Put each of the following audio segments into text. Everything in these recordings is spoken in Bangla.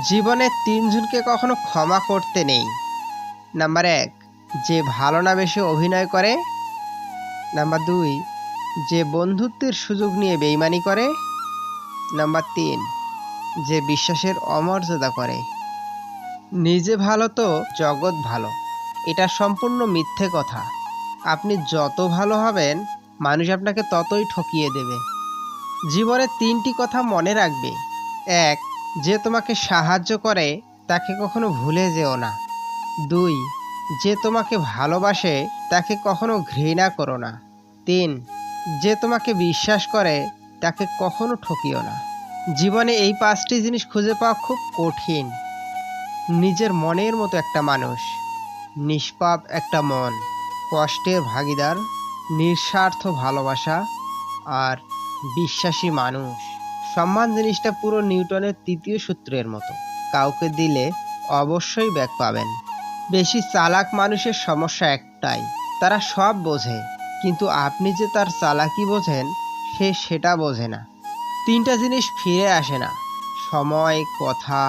জীবনে তিনজনকে কখনো ক্ষমা করতে নেই। নাম্বার এক, যে ভালো না বেশি অভিনয় করে। নাম্বার দুই, যে বন্ধুত্বের সুযোগ নিয়ে বেইমানি করে। নাম্বার তিন, যে বিশ্বাসের অমর্যাদা করে। নিজে ভালো তো জগৎ ভালো। এটা সম্পূর্ণ মিথ্যে কথা। আপনি যত ভালো হবেন, মানুষ আপনাকে ততই ঠকিয়ে দেবে। জীবনে তিনটি কথা মনে রাখবে। এক যে তোমাকে সাহায্য করে, তাকে কখনো ভুলে যেও না। দুই, যে তোমাকে ভালোবাসে, তাকে কখনো ঘৃণা করো না। তিন, যে তোমাকে বিশ্বাস করে, তাকে কখনো ঠকিও না। জীবনে এই পাঁচটি জিনিস খুঁজে পাওয়া খুব কঠিন। নিজের মনের মতো একটা মানুষ, নিষ্পাপ একটা মন, কষ্টের ভাগিদার, নিঃস্বার্থ ভালোবাসা, আর বিশ্বাসী মানুষ। সম্মান জিনিসটা পুরো নিউটনের তৃতীয় সূত্রের মতো। কাউকে দিলে অবশ্যই ব্যাক পাবেন। বেশি চালাক মানুষের সমস্যা একটাই, তারা সব বোঝে, কিন্তু আপনি যে তার চালাকি বোঝেন, সে সেটা বোঝে না। তিনটা জিনিস ফিরে আসে না, সময়, কথা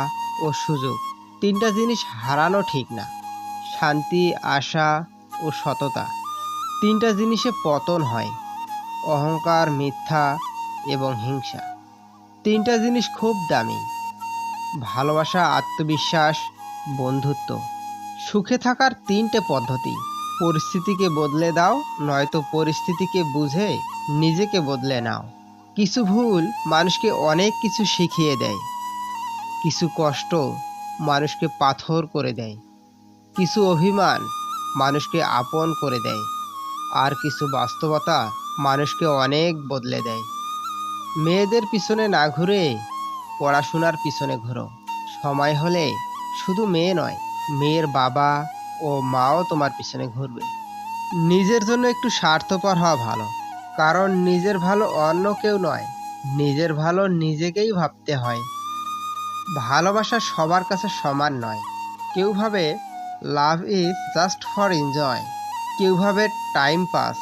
ও সুযোগ। তিনটা জিনিস হারানো ঠিক না, শান্তি, আশা ও সততা। তিনটা জিনিসে পতন হয়, অহংকার, মিথ্যা এবং হিংসা। তিনটা জিনিস খুব দামি। ভালোবাসা, আত্মবিশ্বাস, বন্ধুত্ব। সুখে থাকার তিনটে পদ্ধতি। পরিস্থিতিকে বদলে দাও, নয়তো পরিস্থিতিকে বুঝে নিজেকে বদলে নাও। কিছু ভুল মানুষকে অনেক কিছু শিখিয়ে দেয়। কিছু কষ্ট মানুষকে পাথর করে দেয়। কিছু অভিমান মানুষকে আপন করে দেয়। আর কিছু বাস্তবতা মানুষকে অনেক বদলে দেয়। মেয়েদের পিছনে না ঘুরে পড়াশোনার পিছনে ঘোরো। সময় হলে শুধু মেয়ে নয়, মেয়ের বাবা ও মাও তোমার পিছনে ঘুরবে। নিজের জন্য একটু স্বার্থপর হওয়া ভালো, কারণ নিজের ভালো অন্য কেউ নয়, নিজের ভালো নিজেকেই ভাবতে হয়। ভালোবাসা সবার কাছে সমান নয়। কেউ ভাবে love is just for enjoy, কেউ ভাবে টাইম পাস,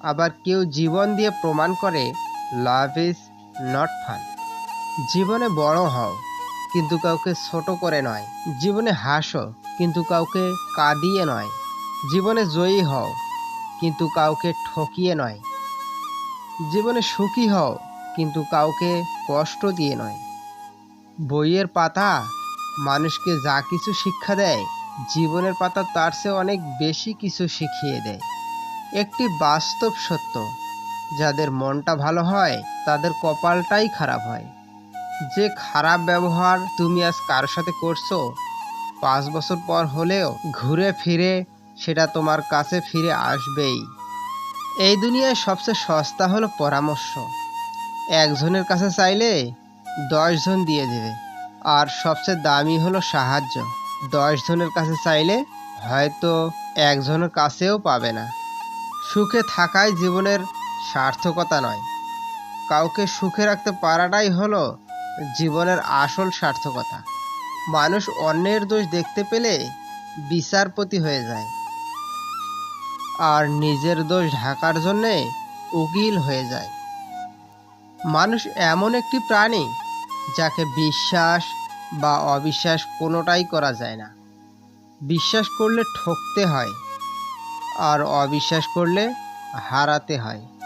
আবার কেউ জীবন দিয়ে প্রমাণ করে লাভ ইজ নট ফান জীবনে বড় হও, কিন্তু কাউকে ছোট করে নয়। জীবনে হাসো, কিন্তু কাউকে কাঁদিয়ে নয়। জীবনে জয়ী হও, কিন্তু কাউকে ঠকিয়ে নয়। জীবনে সুখী হও, কিন্তু কাউকে কষ্ট দিয়ে নয়। বইয়ের পাতা, মানুষকে যা কিছু শিক্ষা দেয়, জীবনের পাতা তার চেয়ে অনেক বেশি কিছু শিখিয়ে দেয়। একটি বাস্তব সত্য যাদের মনটা ভালো হয়, তাদের কপালটাই খারাপ হয়। যে খারাপ ব্যবহার তুমি আজ কার সাথে করছ, পাঁচ বছর পর হলেও ঘুরে ফিরে সেটা তোমার কাছে ফিরে আসবেই। এই দুনিয়ায় সবচেয়ে সস্তা হলো পরামর্শ। একজনের কাছে চাইলে দশজন দিয়ে দেবে, আর সবচেয়ে দামি হলো সাহায্য। দশ জনের কাছে চাইলে হয়তো একজনের কাছেও পাবে না। সুখে থাকাই জীবনের সার্থকতা নয়। কাউকে সুখে রাখতে পারাটাই হলো জীবনের আসল সার্থকতা। মানুষ অন্যের দোষ দেখতে পেলে বিচারপতি হয়ে যায়। আর নিজের দোষ ঢাকার জন্যে উকিল হয়ে যায়। মানুষ এমন একটি প্রাণী যাকে বিশ্বাস বা অবিশ্বাস কোনোটাই করা যায় না। বিশ্বাস করলে ঠকতে হয় আর অবিশ্বাস করলে হারাতে হয়।